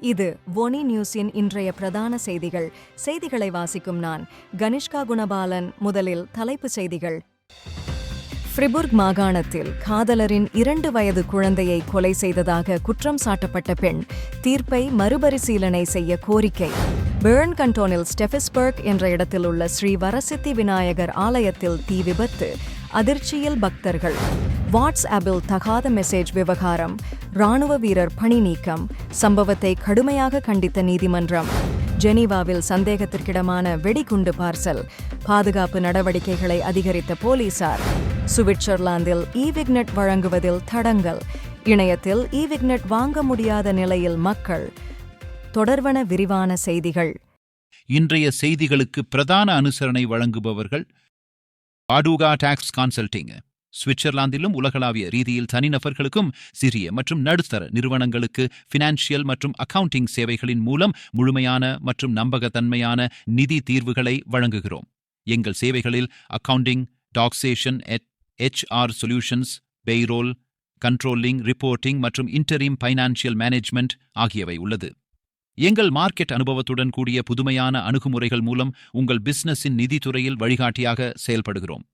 இது ஒனி நியூஸின் இன்றைய பிரதான செய்திகள். செய்திகளை வாசிக்கும் நான் கனிஷ்கா குணபாலன். முதலில் தலைப்புச் செய்திகள். ஃப்ரிபுர்க் மாகாணத்தில் காதலரின் இரண்டு வயது குழந்தையை கொலை செய்ததாக குற்றம் சாட்டப்பட்ட பெண் தீர்ப்பை மறுபரிசீலனை செய்ய கோரிக்கை. பேர்ன் கண்டோனில் ஸ்டெஃபிஸ்பர்க் என்ற இடத்தில் உள்ள ஸ்ரீ வரசித்தி விநாயகர் ஆலயத்தில் தீ விபத்து. அதிர்ச்சியில் பக்தர்கள். வாட்ஸ்ஆப்பில் தகாத மெசேஜ் விவகாரம் ராணுவ வீரர் பணி நீக்கம் சம்பவத்தை கடுமையாக கண்டித்த நீதிமன்றம். ஜெனீவாவில் சந்தேகத்திற்கிடமான வெடிகுண்டு பார்சல் பாதுகாப்பு நடவடிக்கைகளை அதிகரித்த போலீசார். சுவிட்சர்லாந்தில் இவிக்னெட் வழங்குவதில் தடங்கல் இணையத்தில் இவிக்னெட் வாங்க முடியாத நிலையில் மக்கள். தொடர்வன விரிவான செய்திகள். இன்றைய செய்திகளுக்கு பிரதான அனுசரணை வழங்குபவர்கள் பாடுகா டாக்ஸ் கன்சல்டிங் சுவிட்சர்லாந்திலும் உலகளாவிய ரீதியில் தனிநபர்களுக்கும் சிறிய மற்றும் நடுத்தர நிறுவனங்களுக்கு ஃபினான்ஷியல் மற்றும் அக்கவுண்டிங் சேவைகளின் மூலம் முழுமையான மற்றும் நம்பகத்தன்மையான நிதி தீர்வுகளை வழங்குகிறோம். எங்கள் சேவைகளில் accounting taxation HR solutions payroll controlling reporting மற்றும் இன்டரிம் ஃபைனான்சியல் மேனேஜ்மெண்ட் ஆகியவை உள்ளது. எங்கள் மார்க்கெட் அனுபவத்துடன் கூடிய புதுமையான அணுகுமுறைகள் மூலம் உங்கள் பிசினஸின் நிதித்துறையில் வழிகாட்டியாக செயல்படுகிறோம்.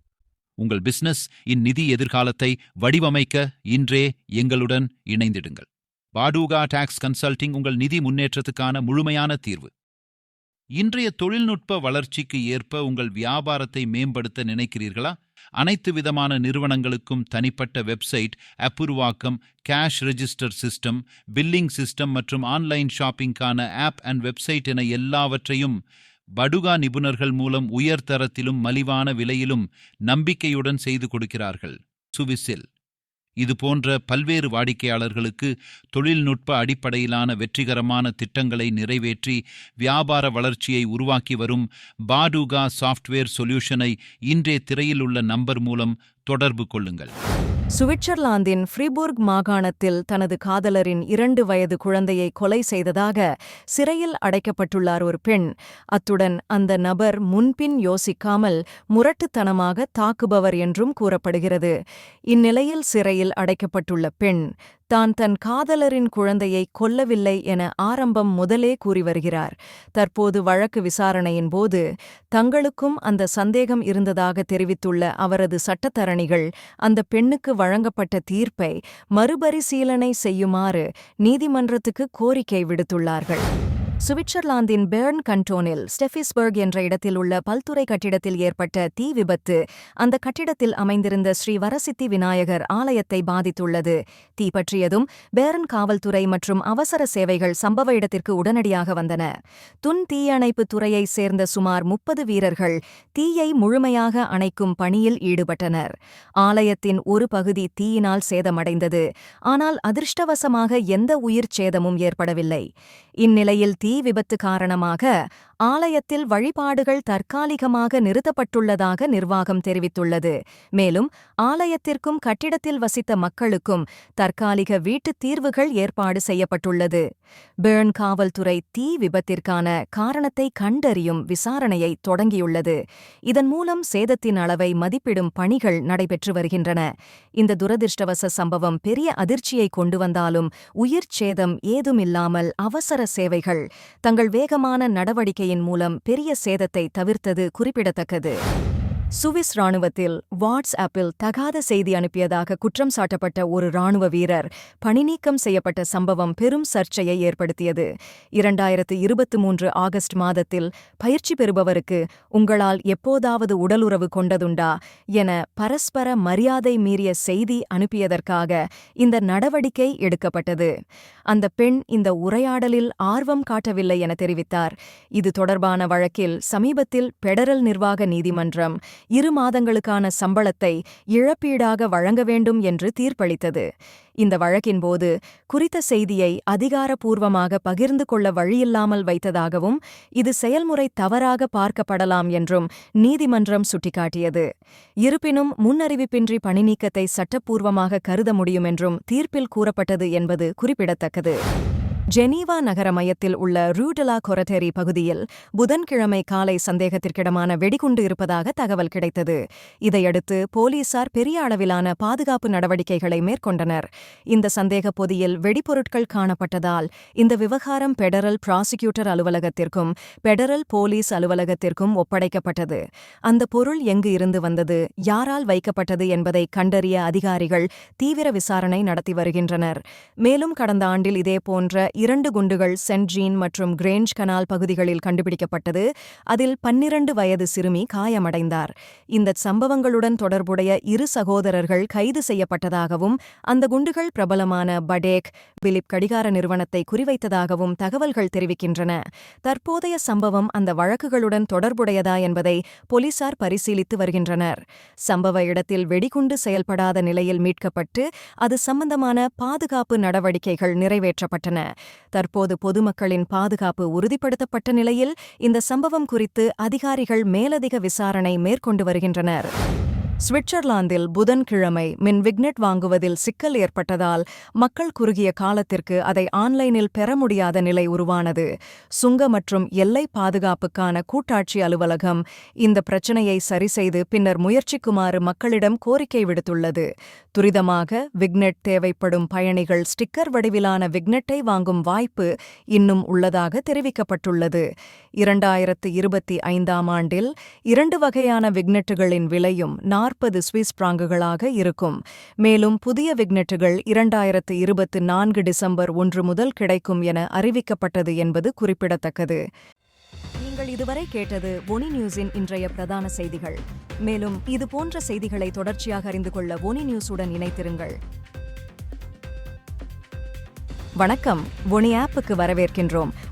உங்கள் பிசினஸ் இந்நிதி எதிர்காலத்தை வடிவமைக்க இன்றே எங்களுடன் இணைந்திடுங்கள். பாடூகா டாக்ஸ் கன்சல்டிங் உங்கள் நிதி முன்னேற்றத்துக்கான முழுமையான தீர்வு. இன்றைய தொழில்நுட்ப வளர்ச்சிக்கு ஏற்ப உங்கள் வியாபாரத்தை மேம்படுத்த நினைக்கிறீர்களா? அனைத்து விதமான நிறுவனங்களுக்கும் தனிப்பட்ட website அப்புருவாக்கம் cash register system billing system மற்றும் ஆன்லைன் ஷாப்பிங்கான ஆப் அண்ட் வெப்சைட் என எல்லாவற்றையும் படுகா நிபுணர்கள் மூலம் உயர்தரத்திலும் மலிவான விலையிலும் நம்பிக்கையுடன் செய்து கொடுக்கிறார்கள். சுவிசில். இது போன்ற பல்வேறு வாடிக்கையாளர்களுக்கு தொழில்நுட்ப அடிப்படையிலான வெற்றிகரமான திட்டங்களை நிறைவேற்றி வியாபார வளர்ச்சியை உருவாக்கி வரும் பாடுகா சாஃப்ட்வேர் சொல்யூஷனை இன்றே திரையில் உள்ள நம்பர் மூலம் தொடர்பு கொள்ளுங்கள். சுவிட்சர்லாந்தின் ஃப்ரிபுர்க் மாகாணத்தில் தனது காதலரின் இரண்டு வயது குழந்தையை கொலை செய்ததாக சிறையில் அடைக்கப்பட்டுள்ளார் ஒரு பெண். அத்துடன் அந்த நபர் முன்பின் யோசிக்காமல் முரட்டுத்தனமாக தாக்குபவர் என்றும் கூறப்படுகிறது. இந்நிலையில் சிறையில் அடைக்கப்பட்டுள்ள பெண் தான் தன் காதலரின் குழந்தையை கொல்லவில்லை என ஆரம்பம் முதலே கூறி வருகிறார். தற்போது வழக்கு விசாரணையின் போது தங்களுக்கும் அந்த சந்தேகம் இருந்ததாக தெரிவித்துள்ள அவரது சட்டத்தரணிகள் அந்த பெண்ணுக்கு வழங்கப்பட்ட தீர்ப்பை மறுபரிசீலனை செய்யுமாறு நீதிமன்றத்துக்கு கோரிக்கை விடுத்துள்ளார்கள். சுவிட்சர்லாந்தின் பேர்ன் கண்டோனில் ஸ்டெஃபிஸ்பர்க் என்ற இடத்தில் உள்ள பல்துறை கட்டிடத்தில் ஏற்பட்ட தீ விபத்து அந்த கட்டிடத்தில் அமைந்திருந்த ஸ்ரீ வரசித்தி விநாயகர் ஆலயத்தை பாதித்துள்ளது. தீ பற்றியதும் பேர்ன் காவல்துறை மற்றும் அவசர சேவைகள் சம்பவ இடத்திற்கு உடனடியாக வந்தன. துன் தீயணைப்பு துறையைச் சேர்ந்த சுமார் முப்பது வீரர்கள் தீயை முழுமையாக அணைக்கும் பணியில் ஈடுபட்டனர். ஆலயத்தின் ஒரு பகுதி தீயினால் சேதமடைந்தது. ஆனால் அதிர்ஷ்டவசமாக எந்த உயிர் சேதமும் ஏற்படவில்லை. இந்நிலையில் தீ தீ விபத்து காரணமாக ஆலயத்தில் வழிபாடுகள் தற்காலிகமாக நிறுத்தப்பட்டுள்ளதாக நிர்வாகம் தெரிவித்துள்ளது. மேலும் ஆலயத்திற்கும் கட்டிடத்தில் வசித்த மக்களுக்கும் தற்காலிக வீட்டுத் தீர்வுகள் ஏற்பாடு செய்யப்பட்டுள்ளது. பேர்ன் காவல்துறை தீ விபத்திற்கான காரணத்தை கண்டறியும் விசாரணையை தொடங்கியுள்ளது. இதன் மூலம் சேதத்தின் அளவை மதிப்பிடும் பணிகள் நடைபெற்று வருகின்றன. இந்த துரதிர்ஷ்டவச சம்பவம் பெரிய அதிர்ச்சியை கொண்டு வந்தாலும் உயிர் சேதம் ஏதுமில்லாமல் அவசர சேவைகள் தங்கள் வேகமான நடவடிக்கையின் மூலம் பெரிய சேதத்தை தவிர்த்தது குறிப்பிடத்தக்கது. சுவிஸ் ராணுவத்தில் வாட்ஸ்ஆப்பில் தகாத செய்தி அனுப்பியதாக குற்றம் சாட்டப்பட்ட ஒரு ராணுவ வீரர் பணிநீக்கம் செய்யப்பட்ட சம்பவம் பெரும் சர்ச்சையை ஏற்படுத்தியது. இரண்டாயிரத்து இருபத்து மூன்று ஆகஸ்ட் மாதத்தில் பயிற்சி பெறுபவருக்கு உங்களால் எப்போதாவது உடலுறவு கொண்டதுண்டா என பரஸ்பர மரியாதை மீறிய செய்தி அனுப்பியதற்காக இந்த நடவடிக்கை எடுக்கப்பட்டது. அந்த பெண் இந்த உரையாடலில் ஆர்வம் காட்டவில்லை என தெரிவித்தார். இது தொடர்பான வழக்கில் சமீபத்தில் பெடரல் நிர்வாக நீதிமன்றம் இரு மாதங்களுக்கான சம்பளத்தை இழப்பீடாக வழங்க வேண்டும் என்று தீர்ப்பளித்தது. இந்த வழக்கின்போது குறித்த செய்தியை அதிகாரப்பூர்வமாக பகிர்ந்து கொள்ள வழியில்லாமல் வைத்ததாகவும் இது செயல்முறை தவறாக பார்க்கப்படலாம் என்றும் நீதிமன்றம் சுட்டிக்காட்டியது. இருப்பினும் முன்னறிவிப்பின்றி பணிநீக்கத்தை சட்டப்பூர்வமாக கருத முடியும் என்றும் தீர்ப்பில் கூறப்பட்டது என்பது குறிப்பிடத்தக்கது. ஜெனீவா நகர மையத்தில் உள்ள ரூடலா கொரட்டேரி பகுதியில் புதன்கிழமை காலை சந்தேகத்திற்கிடமான வெடிகுண்டு இருப்பதாக தகவல் கிடைத்தது. இதையடுத்து போலீசார் பெரிய அளவிலான பாதுகாப்பு நடவடிக்கைகளை மேற்கொண்டனர். இந்த சந்தேக பொதியில் வெடிபொருட்கள் காணப்பட்டதால் இந்த விவகாரம் பெடரல் பிராசிக்யூட்டர் அலுவலகத்திற்கும் பெடரல் போலீஸ் அலுவலகத்திற்கும் ஒப்படைக்கப்பட்டது. அந்த பொருள் எங்கு இருந்து வந்தது யாரால் வைக்கப்பட்டது என்பதை கண்டறிய அதிகாரிகள் தீவிர விசாரணை நடத்தி வருகின்றனர். மேலும் கடந்த ஆண்டில் இதேபோன்ற இரண்டு குண்டுகள் சென்ட் ஜீன் மற்றும் கிரேஞ்ச் கனால் பகுதிகளில் கண்டுபிடிக்கப்பட்டது. அதில் பன்னிரண்டு வயது சிறுமி காயமடைந்தார். இந்த சம்பவங்களுடன் தொடர்புடைய இரு சகோதரர்கள் கைது செய்யப்பட்டதாகவும் அந்த குண்டுகள் பிரபலமான படேக் பிலிப் கடிகார நிறுவனத்தை குறிவைத்ததாகவும் தகவல்கள் தெரிவிக்கின்றன. தற்போதைய சம்பவம் அந்த வழக்குகளுடன் தொடர்புடையதா என்பதை போலீசார் பரிசீலித்து வருகின்றனர். சம்பவ இடத்தில் வெடிகுண்டு செயல்படாத நிலையில் மீட்கப்பட்டு அது சம்பந்தமான பாதுகாப்பு நடவடிக்கைகள் நிறைவேற்றப்பட்டன. தற்போது பொதுமக்களின் பாதுகாப்பு உறுதிப்படுத்தப்பட்ட நிலையில் இந்த சம்பவம் குறித்து அதிகாரிகள் மேலதிக விசாரணை மேற்கொண்டு வருகின்றனர். சுவிட்சர்லாந்தில் புதன்கிழமை மின் விக்னெட் வாங்குவதில் சிக்கல் ஏற்பட்டதால் மக்கள் குறுகிய காலத்திற்கு அதை ஆன்லைனில் பெற முடியாத நிலை உருவானது. சுங்க மற்றும் எல்லை பாதுகாப்புக்கான கூட்டாட்சி அலுவலகம் இந்த பிரச்சினையை சரிசெய்து பின்னர் முயற்சிக்குமாறு மக்களிடம் கோரிக்கை விடுத்துள்ளது. துரிதமாக விக்னெட் தேவைப்படும் பயணிகள் ஸ்டிக்கர் வடிவிலான விக்னெட்டை வாங்கும் வாய்ப்பு இன்னும் உள்ளதாக தெரிவிக்கப்பட்டுள்ளது. இரண்டாயிரத்து இருபத்தி ஐந்தாம் ஆண்டில் இரண்டு வகையான விக்னெட்டுகளின் விலையும் நாற்பது நாற்பது சுவிஸ் பிராங்குகளாக இருக்கும். மேலும் புதிய விக்னெட்டுகள் இரண்டாயிரத்து இருபத்து நான்கு டிசம்பர் ஒன்று முதல் கிடைக்கும் என அறிவிக்கப்பட்டது என்பது குறிப்பிடத்தக்கது. நீங்கள் இதுவரை கேட்டது ஒனி நியூஸின் இன்றைய பிரதான செய்திகள். மேலும் இது போன்ற செய்திகளை தொடர்ச்சியாக அறிந்து கொள்ள ஒனி நியூஸுடன் இணைத்திருங்கள் வணக்கம். ஒனி ஆப்புக்கு வரவேற்கின்றோம்.